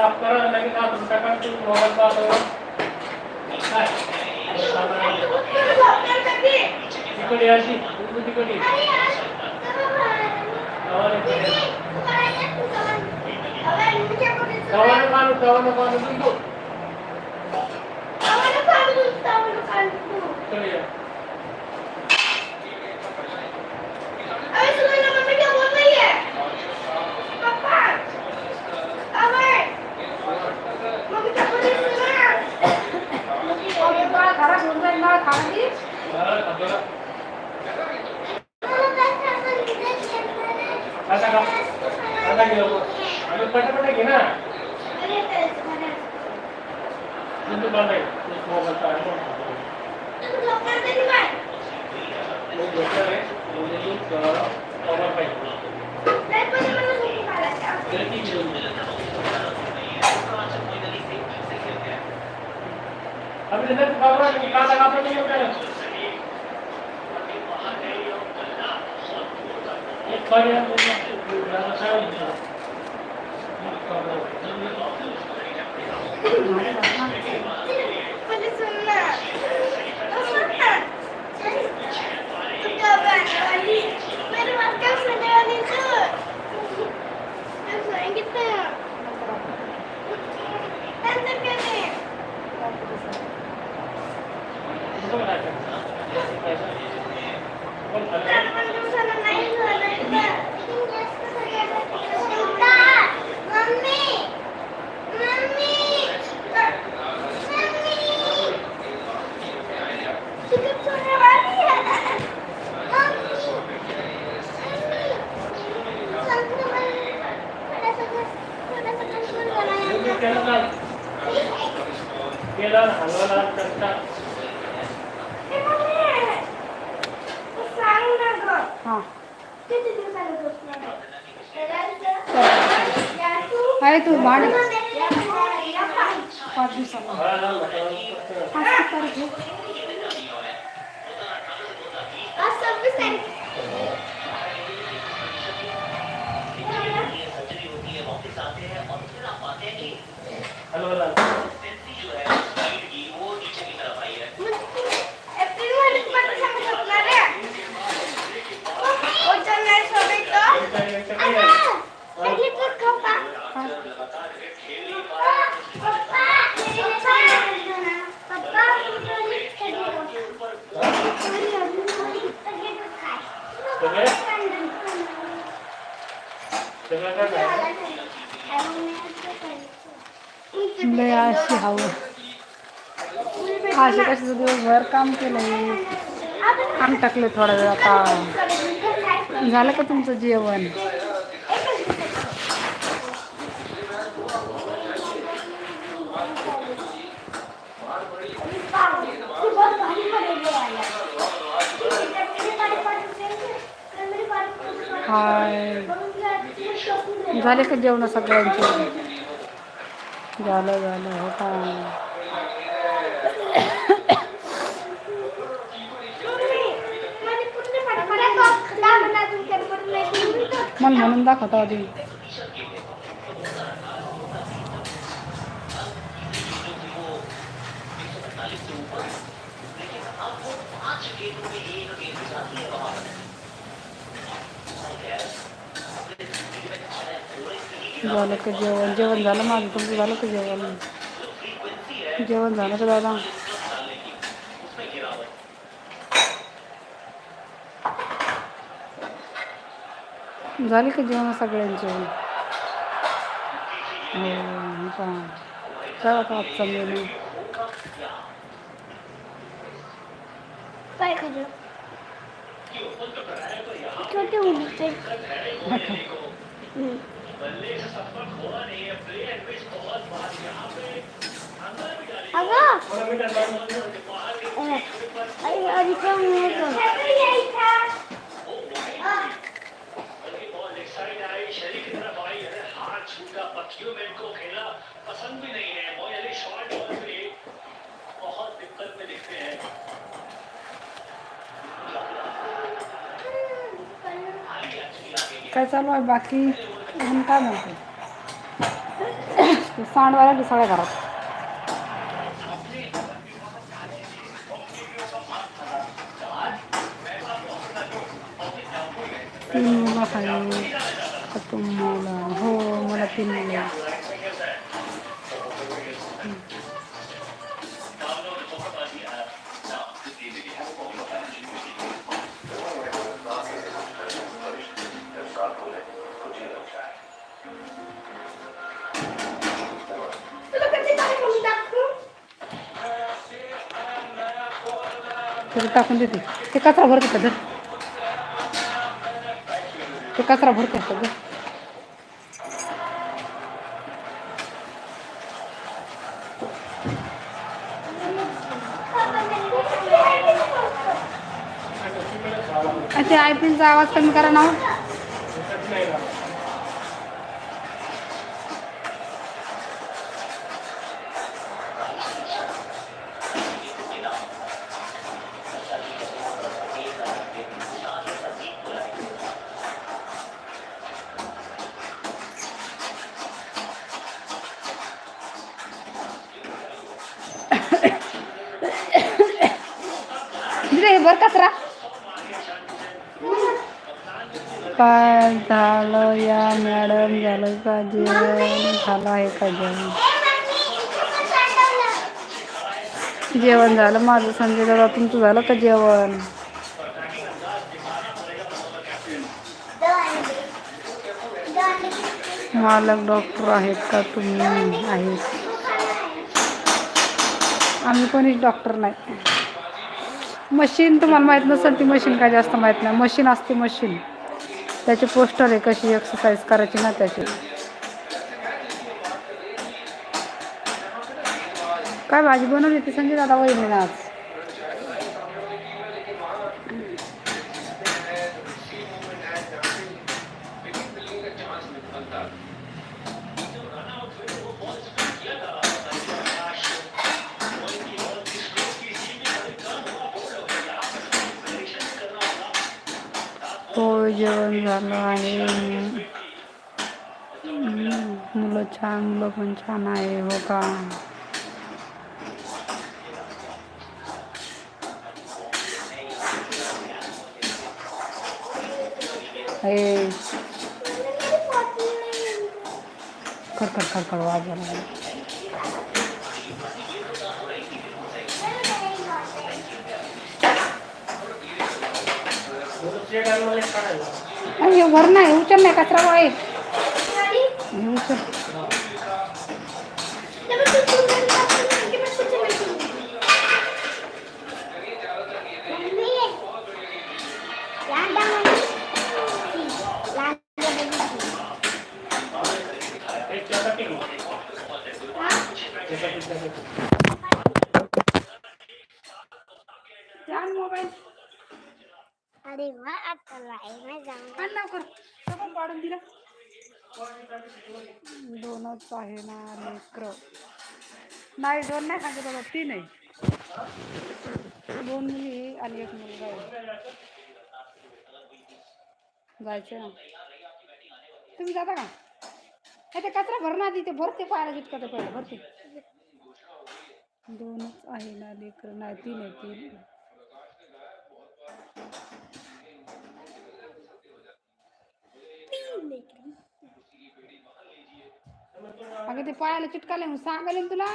लगेच तुम्ही सगळं साफ करा लगेच आपण टाका तुम्ही मोबाईल पाहतो काय तिकडे यायची तू तिकडे ये. तवानं काढू तवानं काढू तू तिकडे ये. बरं, बरं. आता का आता घे लवकर. आणि पटापट घे ना तू बांधाय मोबाईलचा आणि मग घेतलं रे म्हणजे तू कवर पाहिजे तरी ती घेऊन ये. अभी इधर कवर आहे, कांदा कापला नाही काय एक पर्याय पूर्ण काय होतं? एक कुठं करायचं? कोण खाल्लं? तुम्ही केलं ना? केलं ना, हलवलं ना, करता. हां। आहे तू भांड पाच दिवसाला हा, हा, हा, पाच ते तारीख आहे. हलवलं. इकडे- इकडे काय आहे? सगळं काय करायचं? लय अशी हवं. असे कशाचं दिवसभर काम केलंय? काम टाकलं थोडा वेळ आता. झालं का तुमचं जेवण? हाय. झाले का जेवण सगळ्यांचे? झालं झालं हो का? मला म्हणून दाखवता आधी. झालं का जेवण? जेवण झालं माझं तुमचं झालं का जेवण? जेवण झालं का दादा? झाली का जेवण सगळ्यांचे? हो का काय होता आजचा मेनू काय खाल्लं छोटे मुलीचे हम्म. अगं थोडं मीठ आणि अरे, अरे, अरे, कोण होतं? काय चालू आहे बाकी? म्हणून काय म्हणते ते सांडवायला सगळ्या घरात तीन मुलं आहे का तुम्हाला हो मला तीन मुलं तरी टाकून देते. ते कचरा भरते का धर ते कचरा भरते का धर ते आय पीनचा आवाज कमी करा ना हो. कचरा. काय झालं या मॅडम झालं का जेवण झालं आहे का जेवण जेवण झालं माझं संजय दादा तुमचं झालं का जेवण? मालक डॉक्टर आहेत का तुम्ही? आहेत. आम्ही कोणीच डॉक्टर नाही. मशीन तुम्हाला माहीत नसेल ती मशीन काय जास्त माहीत नाही. मशीन असते मशीन. त्याचे पोस्टर आहे कशी एक्सरसाइज करायची ना त्याची. काय भाजी बनवली ती संजय दादा वहिनी आज हो जेवण झालं आहे. मुलं छान मुलं पण छान आहे हो का? हे. खडखड खडखड वाज झाला काढायला हे वर नाही उचल नाही कचरा हे उचल. आता लवकर. सगळं काढून दिलं. दोनच आहे ना लेकर नाही दोन नाही सांगत बाबा तीन आहे. दोन मुली आणि एक मुलगा आहे. जायचं ना. तुम्ही जाता का? हे ते कचरा भर ना तिथे भरते पाहायला जितकं ते पहिला भरते. दोनच आहे ना लेकर नाही तीन आहे तीन. अगं ते पायाला चिटकाले म्हणून सांगाले तुला.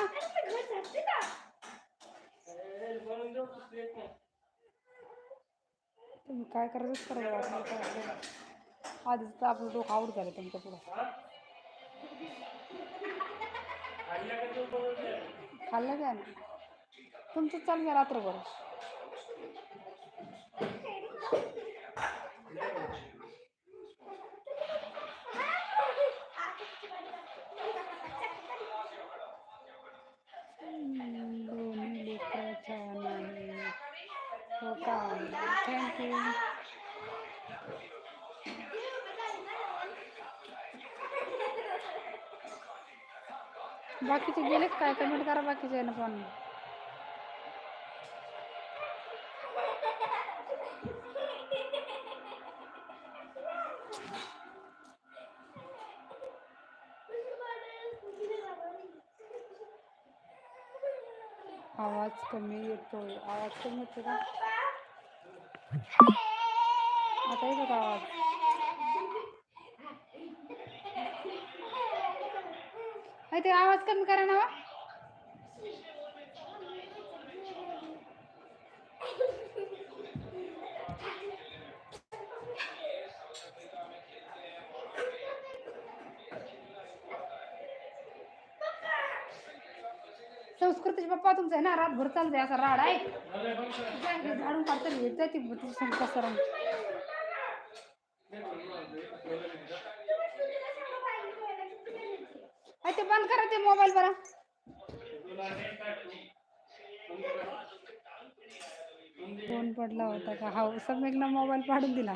तुम्ही काय करायचंच करायला काय आधीच तर आपलं डोकं आउट झालं तुमच्या पुढं. खाल्लं काय ना तुमचं चालू आहे रात्रभर. हो, दोन्ही लेकरं छान आहे. हो का? थँक्यू बाकीचे गेलेत काय कमेंट करा बाकीचे ना पण. आवाज कमी येतोय. आवाज कमी येतो का? आता येतो का आवाज? ते आवाज कमी करा ना हो. तुमचं आहे ना रातभर चालतंय असा राड आहे. झाडून काढता येत जाते तुझी सर ते बंद करा ते मोबाईल बरा. फोन पडला होता का? हा सम्यकनं मोबाईल पाडून दिला.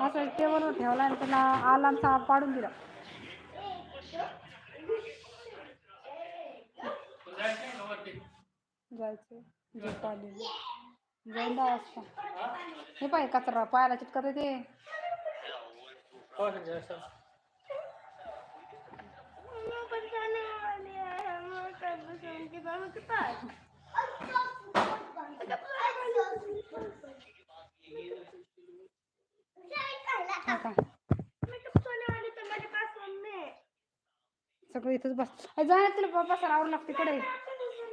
असं टेबलवर ठेवला आणि त्याला आलामचा पाडून दिला तू जायचं नाही का वरती? जायचं झोप आलेली. जाऊन दहा वाजता हा? पाय कचरा पायाला चिटकत ते सगळं इथंच बस. अय, जा ना तुला बाबा सरावर लागते कडे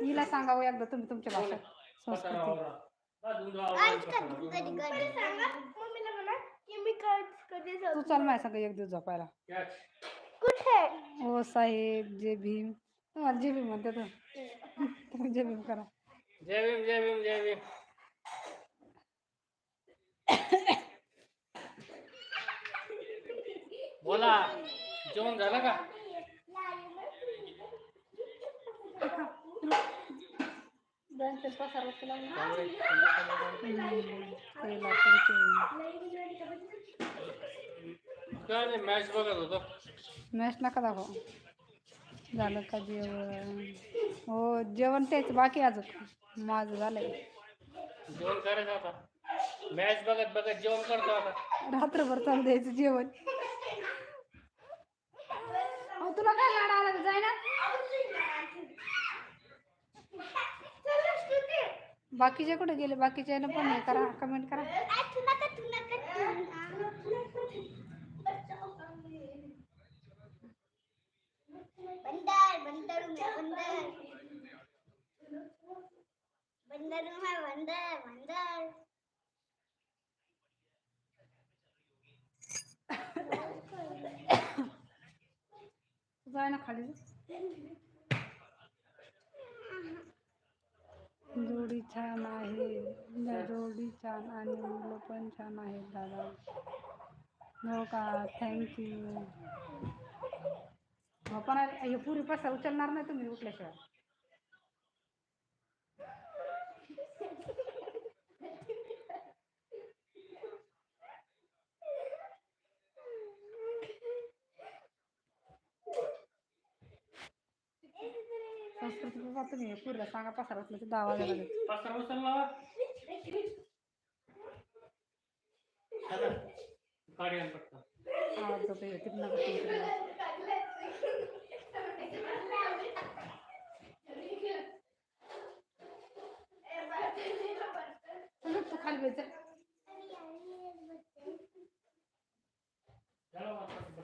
हिला सांगावं एकदा तुम्ही तुमच्या भाषेत. संस्कृती. हा, तू चाल माझ्या सांग एक दिवस झोपायला. कुठे? ओ साहेब जय भीम. तुम्हाला जय भीम म्हणते तुम्ही जय भीम करा. जय भीम जय भीम जय भीम. बोला. जेवण झालं का त्यामुळे काय नाही मॅच बघत होतो मॅच नका दाखव झालं का जेवण हो जेवण तेच बाकी अजून माझं झालंय जेवण करायचं आता मॅच बघत बघत जेवण करतो आता रात्रभर चालू द्यायचं जेवण अहो तुला काय गाडा आला जाय ना बाकीचे कुठे गेले? बाकीचे पण हे करा कमेंट करा. जाय ना खाली. जोडी छान आहे. जोडी छान आणि मुलं पण छान आहेत दादा. हो का? थँक्यू हो पण हे पुरी पैसा उचलणार नाही तुम्ही उठल्याशिवाय. संस्कृती बाबा तुम्ही पुरीला सांगा पसार असलं तर दहा वाजायला लागेल पसारा उचल लावा चला. गाडी आण पटकन. आवाज जातो हे तू खाली बस, चला वापस.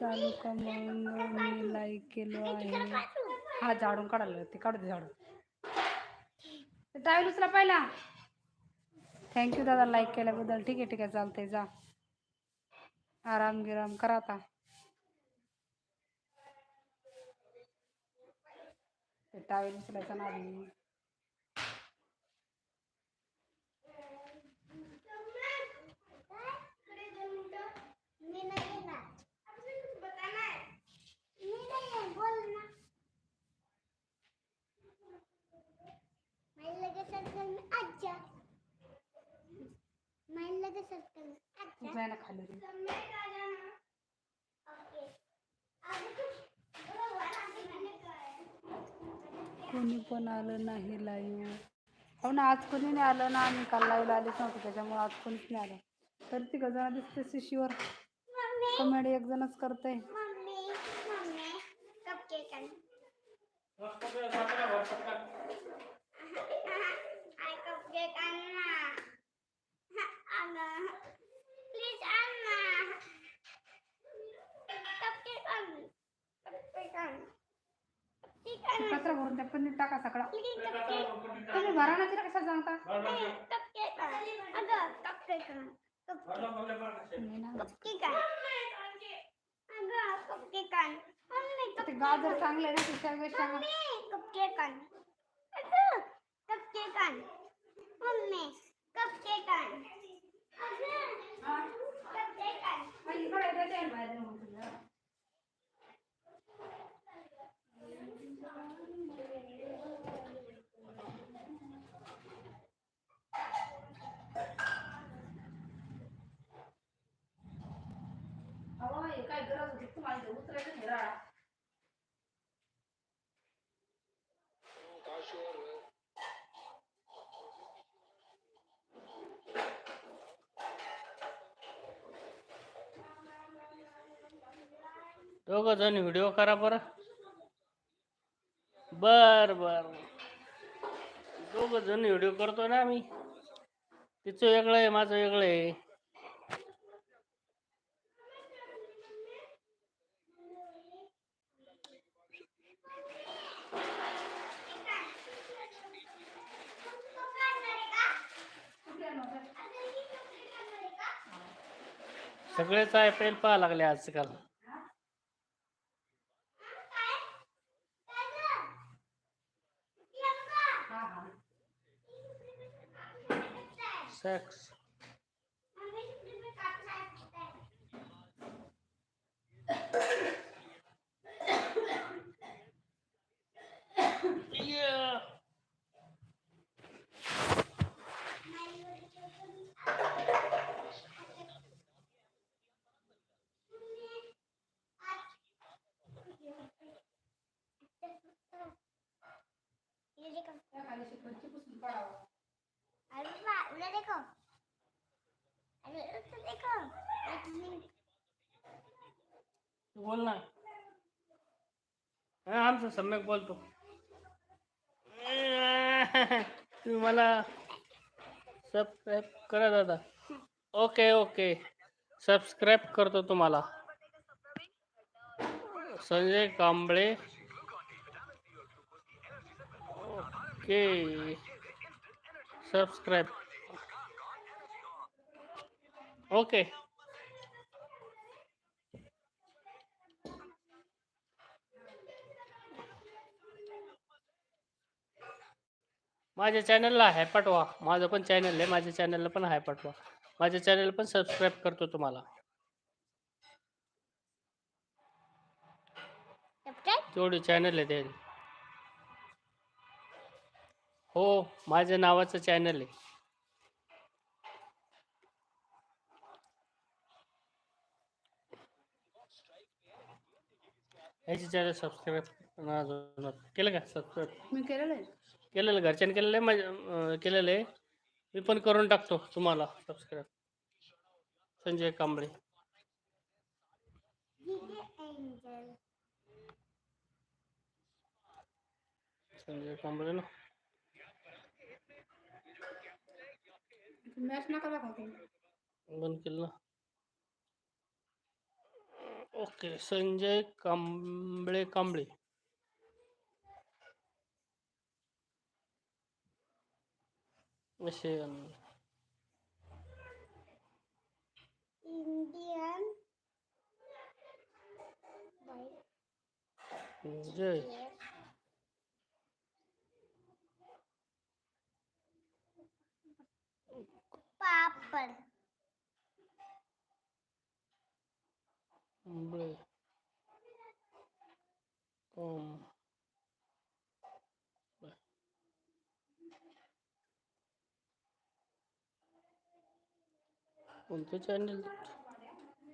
चालू का मग मी लाईक केलो आहे हा झाडून काढायला ते काढू दे झाडून. ते टाईल उचला पहिला. थँक्यू दादा लाईक केल्याबद्दल. ठीक आहे ठीक आहे चालतंय जा. आराम गिराम करा आता. ते टावेल उचलायचा ना आधी मी नाही येणार बताना है मी नाही आहे बोल ना मैं लगे सर्कल में आजा मैं लगे सर्कल में आजा जाय ना खाली कोणी पण आलं नाही लाईव्ह हो ना आज कोणी नाही आलं ना आम्ही काल लाईव्ह आलेच नव्हते त्याच्यामुळे आज कोणीच नाही आलं. तर ती जण दिसते शिशीवर. कमेडी एक जणच करतंय मम्मी मम्मी कप केक आण सतरा भर पटकन आय कपकेक आण ना आण प्लीज आण ना कपकेक आण कपकेक आण कपकेक आण कचरा भरून त्या पण टाका सगळा प्लीज ते कचरा कपकेक भरून टाक. तुम्ही भरा ना तिला कशाला सांगता भर भर ठेव. कपकेक आण अगं कपकेक आण भर लाव, भर लाव, भर लाव. नाही ना कपकेक आण अगं कपकेक आण मम्मी ते गाजर चांगले ना तिच्या पेक्षा मग मम्मी कपकेक आण. कपकेक आण. मम्मी कपकेक आण. कपकेक आण इकडे देते ना बाहेर मग तुला. अहो, हे काय गरज होती तुम्हाला इथे उतरायचं नाही राळा. दोघं जण व्हिडिओ करा बरं. बर बर. दोघं जण व्हिडिओ करतो ना आम्ही. तिचं वेगळं आहे माझं वेगळं आहे. सगळेच आय पी एल पाहा लागले आजकाल. next असं सम्यक बोलतो. तुम्ही मला सबस्क्राईब करा दादा. ओके ओके सबस्क्राईब करतो तुम्हाला. Sanjay Kamble. Okay subscribe okay माझ्या चॅनलला हाय पाठवा. माझं पण चॅनल आहे माझ्या चॅनलला पण हाय पाठवा. माझ्या चॅनल पण सबस्क्राईब करतो तुम्हाला. सबस्क्राइब तेवढे चॅनल आहे ते. हो माझ्या नावाचं चॅनल आहे. याचे चॅनल सबस्क्राईब केलं का? सबस्क्राईब मी केलेलं आहे. केलेलं घरच्यांनी केलेलं आहे माझ्या केलेलं आहे. मी पण करून टाकतो तुम्हाला सबस्क्राईब संजय कांबळे. संजय कांबळे ना. बंद केलं ना. ओके संजय कांबळे कांबळे. असे इंडियन जय पापड़ कांबळे कांबळे कोणतं चॅनल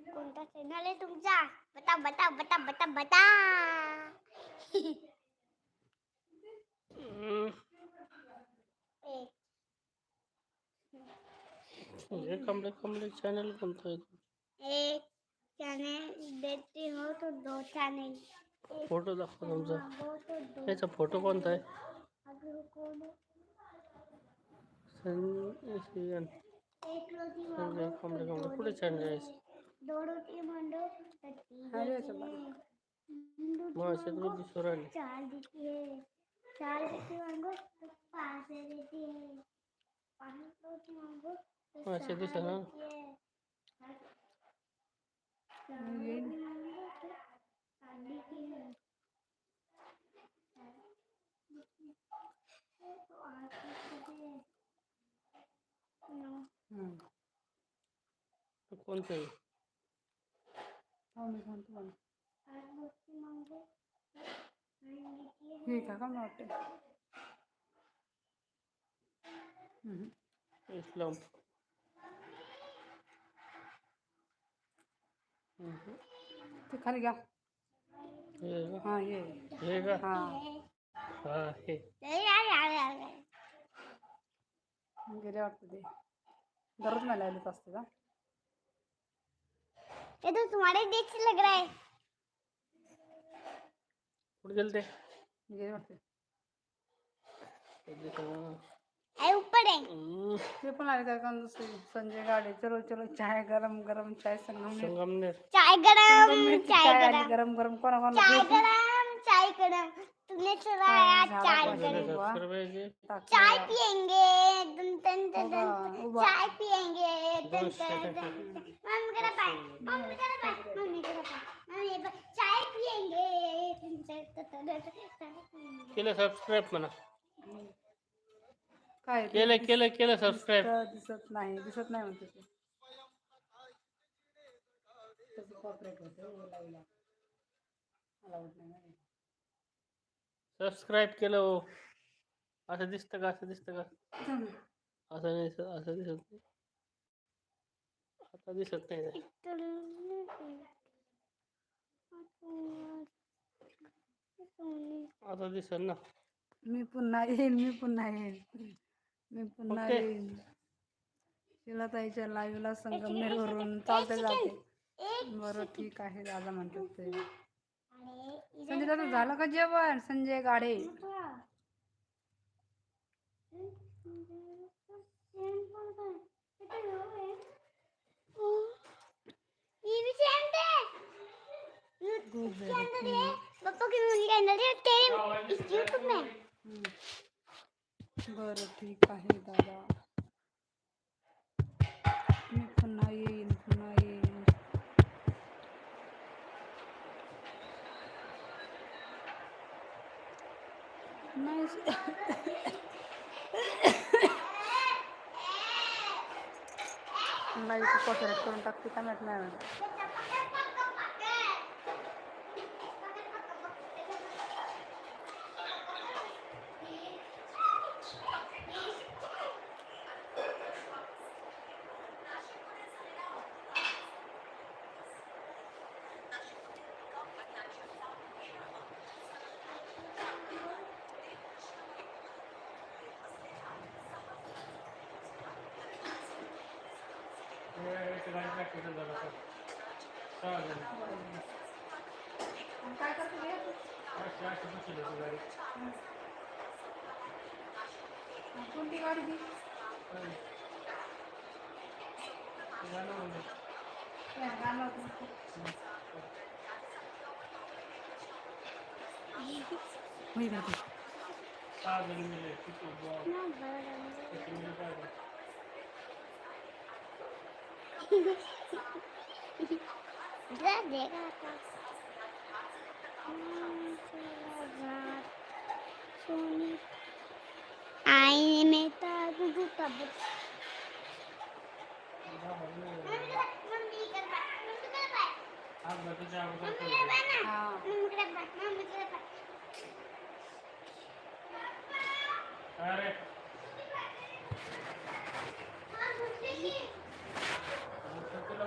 कोणता चॅनल आहे तुमचा? बता बता बता बता बता. संजय कांबळे कांबळे चॅनल कोणतं आहे? एक चैनल देती हो तो दो चैनल फोटो दाखवा तुमचा. मागवतो दोन याचा फोटो कोणता आहे? कुठे संजय दो रोटी मांडो तर तीन अरे देती चला. है तीन रोटी मग असे मांगो, रोटी सोराने चार देती है चार रोटी मांगो तो पाँच दे देती है. पाँच रोटी मांगो तो हाँ, सीधी सहा सा ना। देती है है है हम्म. तो कोणतं आहे मी सांगतो मला. वाटते? हम्म. इस्लाम हम्म. ते खाली घ्या. हे हां ये हे का? हां. हा हे. गेले वाटतं ते. दररोज मला आलेच असते का? ये तो तुम्हारे देख से लग रहा है कुठे गेले ते? गेले वाटते. ते? दिसेना. अरे ऊपर है हम्म. ते पण आले काय काम दुसरे संजय गाडे चलो चलो चाय गरम गरम चाय संगम संगमनेर चाय गरम चाय गरम. गरम गरम कोणा कोणाला चाय? गरम चाय गरम. तुमने चलाया चाय टाकलं. चाय पियेंगे दन दन दन दन. चाय पियेंगे दन मम्मी करा पाय मम्मी करा पाय मम्मी करा पाय मम्मी चाय पियेंगे दन दन दन दन दन चाय पियेंगे। केलं सबस्क्राईब म्हणा काय केलं केलं केलं सबस्क्राईब दिसत नाही दिसत नाही म्हणते कॉपरेट होते नाही. सबस्क्राईब केलं हो. असं दिसतं का? असं दिसतं का. असं नाही असं दिसत नाही. आता दिसत नाही. आता दिसत ना. मी पुन्हा येईन मी पुन्हा येईन. मी पुन्हा. येईन. तिला ताईच्या लाईव्हला संगमनेरवरून चालते जाते बरं ठीक आहे. दादा म्हणतात ते. संजय दादा झालं का जेवण? संजय गाडे. ये भी सेम थे करून टाकते का माहीत नाही मला. काय करतो गाडी कोणती गाडी ती काय गाणं होतं. होय दादा. देखा मम्मी कर बा मम्मी कर बा ना हा मम्मी कर बा मम्मी कर बा अरे हां मुझे की तुला